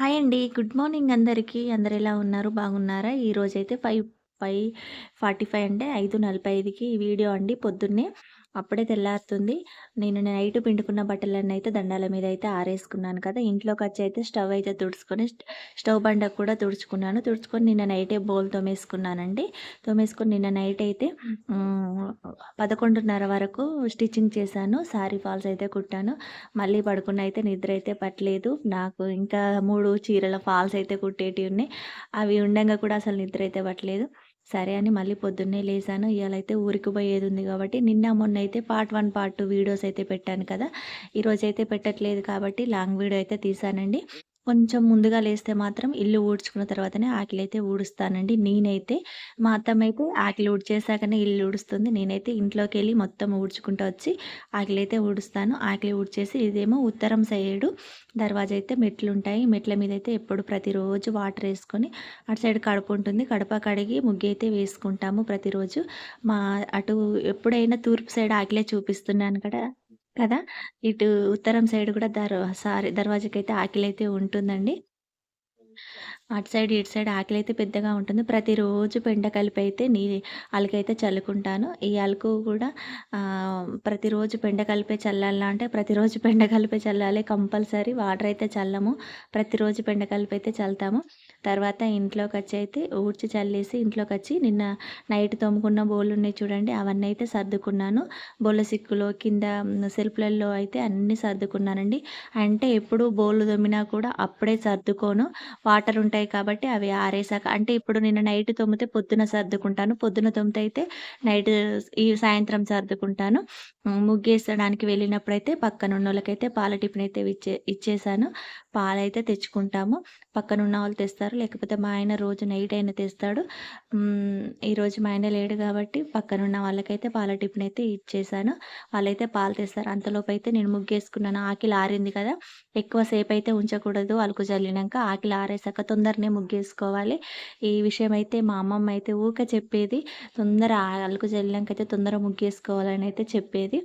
Hi అండి. Good morning అందరికీ. అందరు ఎలా ఉన్నారు? బాగున్నారా? ఈరోజైతే 5, 5:45 అంటే 5:45కి ఈ వీడియో అండి పొద్దున్నే. అప్పుడే తెల్లారుతుంది. నేను నైట్ పిండుకున్న బట్టలన్నీ అయితే దండాల మీద అయితే ఆరేసుకున్నాను కదా! ఇంట్లోకి వచ్చి అయితే స్టవ్ అయితే తుడుచుకొని స్టవ్ బండ కూడా తుడుచుకున్నాను. తుడుచుకొని నిన్న నైటే బోల్ తోమేసుకున్నానండి. తోమేసుకొని నిన్న నైట్ అయితే పదకొండున్నర వరకు స్టిచ్చింగ్ చేశాను. సారీ ఫాల్స్ అయితే కుట్టాను. మళ్ళీ పడుకున్న అయితే నిద్ర అయితే పట్టలేదు. నాకు ఇంకా మూడు చీరల ఫాల్స్ అయితే కుట్టేటివి ఉన్నాయి. అవి ఉండగా కూడా అసలు నిద్ర అయితే పట్టలేదు. సరే అని మళ్ళీ పొద్దున్నే లేసాను. ఇవాళైతే ఊరికి పోయేది ఉంది కాబట్టి నిన్న మొన్న అయితే part one part two videos అయితే పెట్టాను కదా! ఈరోజైతే పెట్టట్లేదు కాబట్టి లాంగ్ వీడియో అయితే తీశానండి. కొంచెం ముందుగా లేస్తే మాత్రం ఇల్లు ఊడ్చుకున్న తర్వాతనే ఆకిలైతే ఊడుస్తానండి నేనైతే. మా అత్తమ్మయితే ఆకిలి ఊడ్చేసాకనే ఇల్లు ఊడుస్తుంది. నేనైతే ఇంట్లోకి వెళ్ళి మొత్తం ఊడ్చుకుంటూ వచ్చి ఆకిలైతే ఊడుస్తాను. ఆకిలి ఊడ్చేసి ఇదేమో ఉత్తరం సైడు దర్వాజా అయితే మెట్లుంటాయి. మెట్ల మీద అయితే ఎప్పుడు ప్రతిరోజు వాటర్ వేసుకొని అటు సైడ్ కడప ఉంటుంది. కడప కడిగి ముగ్గు అయితే వేసుకుంటాము ప్రతిరోజు. మా అటు ఎప్పుడైనా తూర్పు సైడ్ ఆకిలే చూపిస్తున్నాను కదా! కదా! ఇటు ఉత్తరం సైడ్ కూడా దర్ సారీ దర్వాజాకైతే ఆకిలైతే ఉంటుందండి. అటు సైడ్, ఇటు సైడ్ ఆకిలైతే పెద్దగా ఉంటుంది. ప్రతిరోజు పెండకలిపై అయితే నీ అలకైతే చల్లుకుంటాను. ఈ అలుకు కూడా ప్రతిరోజు పెండ కలిపే చల్లాలా అంటే ప్రతిరోజు పెండ కలిపే చల్లాలి కంపల్సరీ. వాటర్ అయితే చల్లము. ప్రతిరోజు పెండకలిపై అయితే చల్లుతాము. తర్వాత ఇంట్లోకి వచ్చి అయితే ఊడ్చి చల్లేసి ఇంట్లోకి వచ్చి నిన్న నైట్ తోముకున్న బోర్లున్నాయి చూడండి అవన్నీ అయితే సర్దుకున్నాను. బోళ్ళ సిక్కులో కింద సెల్ఫ్‌లలో అయితే అన్నీ సర్దుకున్నానండి. అంటే ఎప్పుడు బోళ్ళు తొమ్మినా కూడా అప్పుడే సర్దుకోను. వాటర్ ఉంటాయి కాబట్టి అవి ఆరేసాక అంటే ఇప్పుడు నిన్న నైట్ తొమ్మితే పొద్దున సర్దుకుంటాను. పొద్దున తొమ్మితే అయితే నైట్ ఈ సాయంత్రం సర్దుకుంటాను. హ్మ్. ముగ్గేసడానికి వెళ్ళినప్పుడైతే వాళ్ళకైతే పాల టిఫిన్ అయితే ఇచ్చే ఇచ్చేసాను. పాలైతే తెచ్చుకుంటాము. పక్కన ఉన్న వాళ్ళు తెస్తారు. లేకపోతే మా ఆయన రోజు నైట్ అయినా తెస్తాడు. ఈరోజు మా ఆయన లేడు కాబట్టి పక్కనున్న వాళ్ళకైతే పాల టిఫిన్ అయితే ఇచ్చేసాను. వాళ్ళైతే పాలు తెస్తారు. అయితే నేను ముగ్గేసుకున్నాను. ఆకిలి ఆరింది కదా! ఎక్కువ అయితే ఉంచకూడదు అలుకు చల్లినాక ఆకిలి ఆరేసాక తొందరనే ముగ్గేసుకోవాలి. ఈ విషయం అయితే మా అమ్మమ్మ అయితే ఊక చెప్పేది. తొందర అలుకు చల్లినాక అయితే తొందర ముగ్గేసుకోవాలని అయితే చెప్పేది.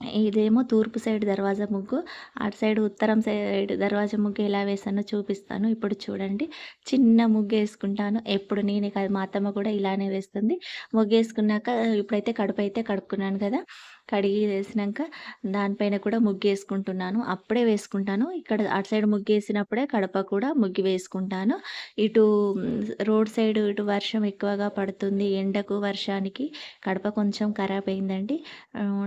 ఇదేమో తూర్పు సైడ్ దర్వాజా ముగ్గు. అటు సైడ్ ఉత్తరం సైడ్ దర్వాజా ముగ్గు ఎలా వేసానో చూపిస్తాను. ఇప్పుడు చూడండి. చిన్న ముగ్గు వేసుకుంటాను ఎప్పుడు నేనే కాదు మా అత్తమ్మ కూడా ఇలానే వేస్తుంది. ముగ్గేసుకున్నాక ఇప్పుడైతే కడుపైతే కడుక్కున్నాను కదా! కడిగి వేసినాక దానిపైన కూడా ముగ్గు వేసుకుంటున్నాను అప్పుడే వేసుకుంటాను. ఇక్కడ అటు సైడ్ ముగ్గేసినప్పుడే కడప కూడా ముగ్గు వేసుకుంటాను. ఇటు రోడ్ సైడ్ ఇటు వర్షం ఎక్కువగా పడుతుంది. ఎండకు, వర్షానికి కడప కొంచెం ఖరాబ్ అయిందండి.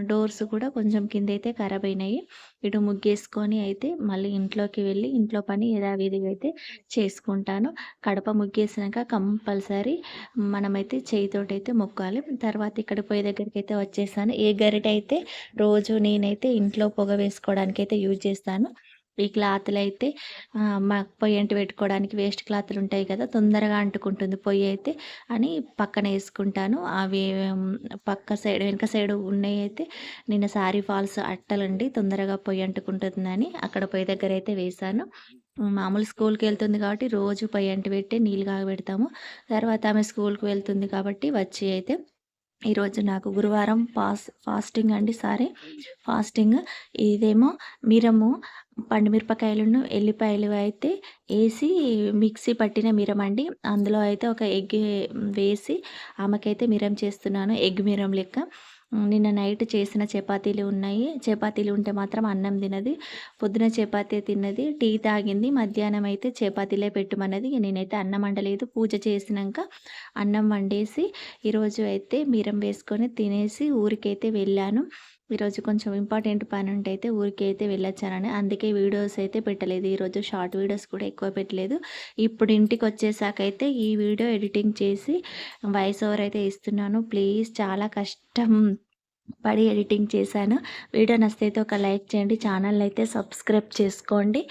డోర్స్ కూడా కొంచెం కింద అయితే ఖరాబ్ అయినాయి. ఇటు ముగ్గేసుకొని అయితే మళ్ళీ ఇంట్లోకి వెళ్ళి ఇంట్లో పని యథావిధిగా అయితే చేసుకుంటాను. కడప ముగ్గేసినాక కంపల్సరీ మనమైతే చేయితోటైతే మొక్కాలి. తర్వాత ఇక్కడ పొయ్యి అయితే వచ్చేసాను. ఏ గరిటె అయితే రోజు నేనైతే ఇంట్లో పొగ వేసుకోవడానికి అయితే యూజ్ చేస్తాను. ఈ క్లాత్లు అయితే మాకు పొయ్యి అంటి పెట్టుకోవడానికి వేస్ట్ క్లాత్లు ఉంటాయి కదా! తొందరగా అంటుకుంటుంది పొయ్యి అయితే అని పక్కన వేసుకుంటాను అవి పక్క సైడ్ వెనక సైడ్ అయితే నిన్న సారీ ఫాల్స్ అట్టలండి తొందరగా పొయ్యి అంటుకుంటుందని అక్కడ పొయ్యి దగ్గర అయితే వేశాను. మామూలు స్కూల్కి వెళ్తుంది కాబట్టి రోజు పొయ్యి అంటి పెట్టి నీళ్ళు కాగబెడతాము. తర్వాత ఆమె స్కూల్‌కి వెళ్తుంది కాబట్టి వచ్చి అయితే ఈరోజు నాకు గురువారం పాస్ ఫాస్టింగ్ అండి సారీ ఫాస్టింగ్. ఇదేమో మిరము, పండుమిరపకాయలను ఎల్లిపాయలు అయితే వేసి మిక్సీ పట్టిన మిరం అండి. అందులో అయితే ఒక ఎగ్ వేసి ఆమెకైతే మిరం చేస్తున్నాను. ఎగ్ మిరం లెక్క. నిన్న నైట్ చేసిన చపాతీలు ఉన్నాయి. చపాతీలు ఉంటే మాత్రం అన్నం తినది. పొద్దున చపాతీ తిన్నది. టీ తాగింది. మధ్యాహ్నం అయితే చపాతీలే పెట్టమన్నది. నేనైతే అన్నం వండలేదు. పూజ చేసినాక అన్నం వండేసి ఈరోజు అయితే మిరం వేసుకొని తినేసి ఊరికైతే వెళ్ళాను. ఈరోజు కొంచెం ఇంపార్టెంట్ పని ఉంటే అయితే ఊరికైతే వెళ్ళొచ్చానని అందుకే వీడియోస్ అయితే పెట్టలేదు. ఈరోజు షార్ట్ వీడియోస్ కూడా ఎక్కువ పెట్టలేదు. ఇప్పుడు ఇంటికి వచ్చేసాక అయితే ఈ వీడియో ఎడిటింగ్ చేసి వాయిస్ ఓవర్ అయితే ఇస్తున్నాను. ప్లీజ్ చాలా కష్టం పడి ఎడిటింగ్ చేశాను. వీడియో నచ్చితే ఒక లైక్ చేయండి. ఛానల్ అయితే సబ్స్క్రైబ్ చేసుకోండి.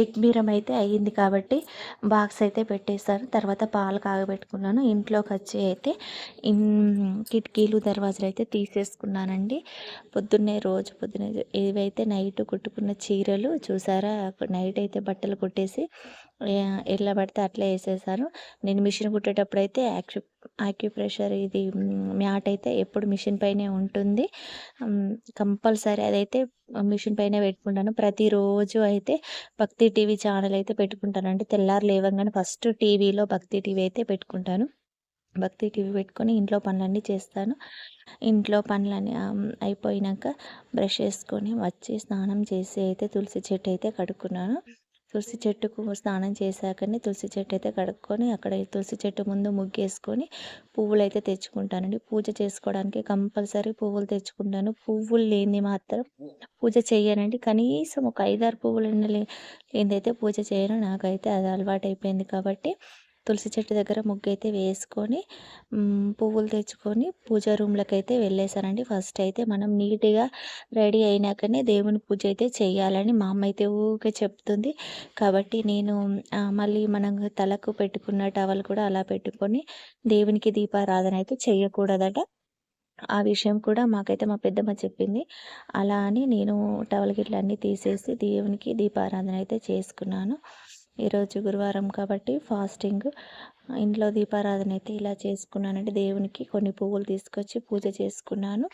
ఎగ్ మిరం అయితే అయింది కాబట్టి బాక్స్ అయితే పెట్టేసాను. తర్వాత పాలు కాగబెట్టుకున్నాను. ఇంట్లోకొచ్చి అయితే కిటికీలు, దర్వాజలు అయితే తీసేసుకున్నానండి. పొద్దున్నే రోజు పొద్దున్నే ఇవైతే నైట్ కుట్టుకున్న చీరలు చూసారా నైట్ అయితే బట్టలు కుట్టేసి ఎట్లా పడితే అట్లా వేసేసారు నేను మిషన్ కుట్టేటప్పుడు అయితే యాక్యు యాక్యుప్రెషర్ ఇది మ్యాట్ అయితే ఎప్పుడు మిషన్ పైనే ఉంటుంది. కంపల్సరీ అదైతే మిషన్ పైన పెట్టుకుంటాను. ప్రతిరోజు అయితే భక్తి టీవీ ఛానల్ అయితే పెట్టుకుంటానండి తెల్లారు లేవగానే ఫస్ట్ టీవీలో భక్తి టీవీ అయితే పెట్టుకుంటాను. భక్తి టీవీ పెట్టుకొని ఇంట్లో పనులన్నీ చేస్తాను. ఇంట్లో పనులన్నీ అయిపోయినాక బ్రష్ చేసుకొని వచ్చి స్నానం చేసి అయితే తులసి చెట్టు అయితే కడుక్కున్నాను. తులసి చెట్టుకు స్నానం చేశాకనే తులసి చెట్టు అయితే కడుక్కొని అక్కడ తులసి చెట్టు ముందు ముగ్గేసుకొని పువ్వులు అయితే తెచ్చుకుంటానండి. పూజ చేసుకోవడానికి కంపల్సరీ పువ్వులు తెచ్చుకుంటాను. పువ్వులు లేనిది మాత్రం పూజ చేయనండి కనీసం ఒక ఐదారు పువ్వులు లేనిదైతే పూజ చేయను. నాకైతే అది అలవాటు అయిపోయింది కాబట్టి తులసి చెట్టు దగ్గర ముగ్గు అయితే వేసుకొని పువ్వులు తెచ్చుకొని పూజ రూమ్లకు అయితే వెళ్ళేసానండి ఫస్ట్ అయితే మనం నీట్గా రెడీ అయినాకనే దేవుని పూజ అయితే చేయాలని మా అమ్మ అయితే ఊరికే చెప్తుంది. కాబట్టి నేను మళ్ళీ మనం తలకు పెట్టుకున్న టవల్ కూడా అలా పెట్టుకొని దేవునికి దీపారాధన అయితే చేయకూడదట. ఆ విషయం కూడా మాకైతే మా పెద్దమ్మ చెప్పింది. అలా అని నేను టవల్ గిట్లన్నీ తీసేసి దేవునికి దీపారాధన అయితే చేసుకున్నాను. ఈరోజు గురువారం కాబట్టి ఫాస్టింగ్. ఇంట్లో దీపారాధన అయితే ఇలా చేసుకున్నానండి. దేవునికి కొన్ని పువ్వులు తీసుకొచ్చి పూజ చేసుకున్నాను.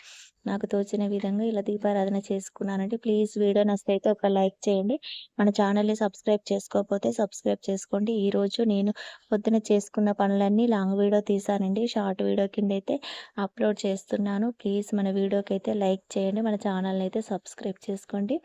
నాకు తోచిన విధంగా ఇలా దీపారాధన చేసుకున్నానండి. ప్లీజ్ వీడియో నచ్చితే అయితే ఒక లైక్ చేయండి. మన ఛానల్ని సబ్స్క్రైబ్ చేసుకోకపోతే సబ్స్క్రైబ్ చేసుకోండి. ఈరోజు నేను పొద్దున చేసుకున్న పనులన్నీ లాంగ్ వీడియో తీసానండి. షార్ట్ వీడియో కింద అయితే అప్లోడ్ చేస్తున్నాను. ప్లీజ్ మన వీడియోకి అయితే లైక్ చేయండి. మన ఛానల్ని అయితే సబ్స్క్రైబ్ చేసుకోండి.